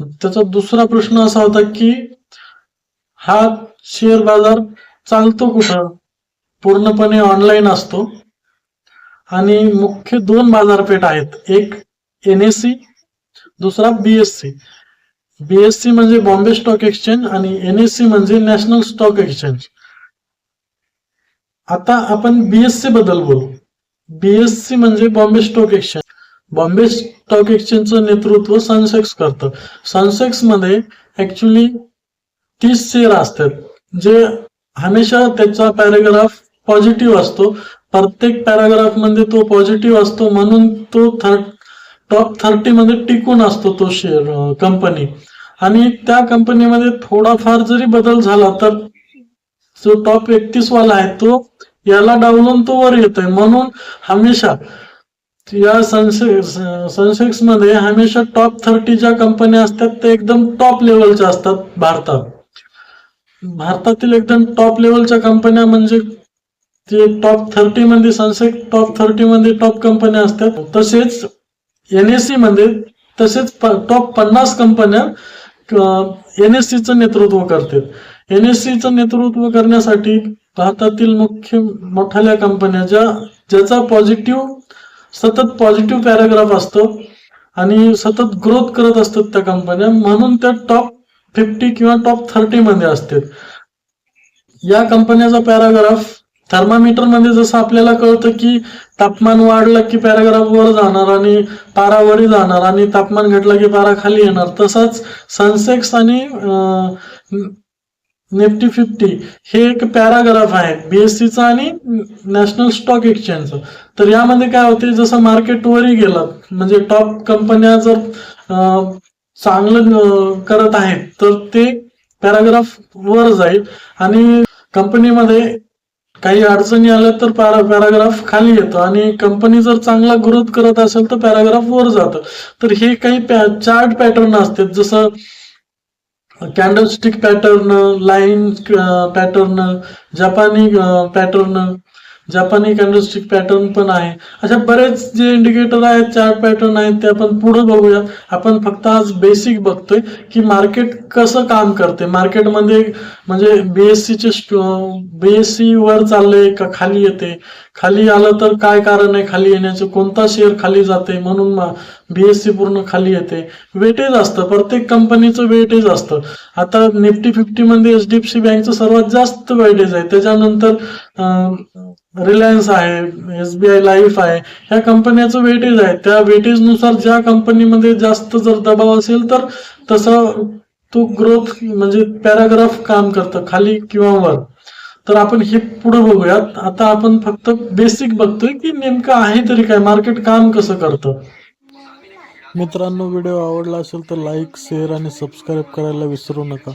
त्याचा दुसरा प्रश्न असा होता की हा शेअर बाजार चालतो कुठं? पूर्णपणे ऑनलाईन असतो. आणि मुख्य दोन बाजारपेठ आहेत. एक एनएससी दुसरा बीएससी बीएससी म्हणजे बॉम्बे स्टॉक एक्सचेंज आणि एनएससी म्हणजे नॅशनल स्टॉक एक्सचेंज आता आपण बीएससी बद्दल बोलू. बीएससी म्हणजे Bombay stock exchange Bombay stock एक्सचेंजचं नेतृत्व सनसेक्स करतं. सनसेक्समध्ये ऍक्च्युली तीस शेअर असतात जे हमेशा त्याचा पॅराग्राफ पॉझिटिव्ह असतो. प्रत्येक पॅराग्राफमध्ये तो पॉझिटिव्ह असतो म्हणून तो टॉप थर्टी मध्ये टिकून असतो तो शेअर कंपनी आणि त्या कंपनीमध्ये थोडाफार जरी बदल झाला तर जो टॉप एकतीस वाला आहे तो याला डावलून तो वर येतोय. म्हणून हमेशा या सनसेक्स सनसेक्समध्ये हमेशा टॉप थर्टी ज्या कंपन्या असतात त्या एकदम टॉप लेवलच्या असतात भारतात. भारतातील एकदम टॉप लेवलच्या कंपन्या म्हणजे ते टॉप थर्टी मध्ये सनसेक्स टॉप थर्टी मध्ये टॉप कंपन्या असतात तसेच एनएससी मध्ये तसेच टॉप पन्नास कंपन्या एनएससीचं नेतृत्व करतात. एनएससीचं नेतृत्व करण्यासाठी भारतातील मुख्य मोठाल्या कंपन्या ज्या ज्याचा पॉझिटिव्ह सतत पॉझिटिव्ह पॅराग्राफ असतो आणि सतत ग्रोथ करत असतात त्या कंपन्या म्हणून त्या टॉप फिफ्टी किंवा टॉप थर्टी मध्ये असतात. या कंपन्याचा पॅराग्राफ थर्मामीटरमध्ये जसं आपल्याला कळतं की तापमान वाढलं की पॅराग्राफ वर जाणार आणि पारा वरी जाणार आणि तापमान घटलं की पारा खाली येणार तसंच सनसेक्स आणि निफ्टी फिफ्टी हे एक पॅराग्राफ आहे बीएससीचा आणि नॅशनल स्टॉक एक्सचेंजचं. तर यामध्ये काय होते जसं मार्केट वरही गेलं म्हणजे टॉप कंपन्या जर चांगलं करत आहेत तर ते पॅराग्राफ वर जाईल. आणि कंपनीमध्ये काही अडचणी आल्या तर पॅरा पॅराग्राफ खाली येतो. आणि कंपनी जर चांगला ग्रोथ करत असेल तर पॅराग्राफ वर जातं. तर हे काही चार्ट पॅटर्न असतात जसं कॅन्डलस्टिक पॅटर्न लाईन पॅटर्न जपानी पॅटर्न जपानी कॅन्डलस्टिक पॅटर्न पण आहे. अशा बरेच जे इंडिकेटर आहेत चार्ट पॅटर्न आहेत ते आपण पुढे बघूया. आपण फक्त आज बेसिक बघतोय की मार्केट कसं काम करते. मार्केटमध्ये म्हणजे बीएससीचे बीएससी वर चालले का खाली येते? खाली आलं तर काय कारण आहे खाली येण्याचं? कोणता शेअर खाली जाते? म्हणून बीएससी पूर्ण खाली येते. वेटेज असतं. प्रत्येक कंपनीचं वेटेज असतं. आता निफ्टी फिफ्टी मध्ये एच डी एफ सी बँकचं सर्वात जास्त वेटेज आहे. त्याच्यानंतर रिलायन्स आहे एसबीआय लाईफ आहे ह्या कंपन्याचं वेटेज आहे. त्या वेटेजनुसार ज्या कंपनीमध्ये जास्त जर दबाव असेल तर तसं तो ग्रोथ म्हणजे पॅराग्राफ काम करतं खाली किंवा वर. तर आपण हे पुढे बघूयात. आता आपण फक्त बेसिक बघतोय की नेमकं आहे तरी काय मार्केट काम कसं करतं. मित्रांनो व्हिडिओ आवडला असेल तर लाईक शेअर आणि सबस्क्राईब करायला विसरू नका.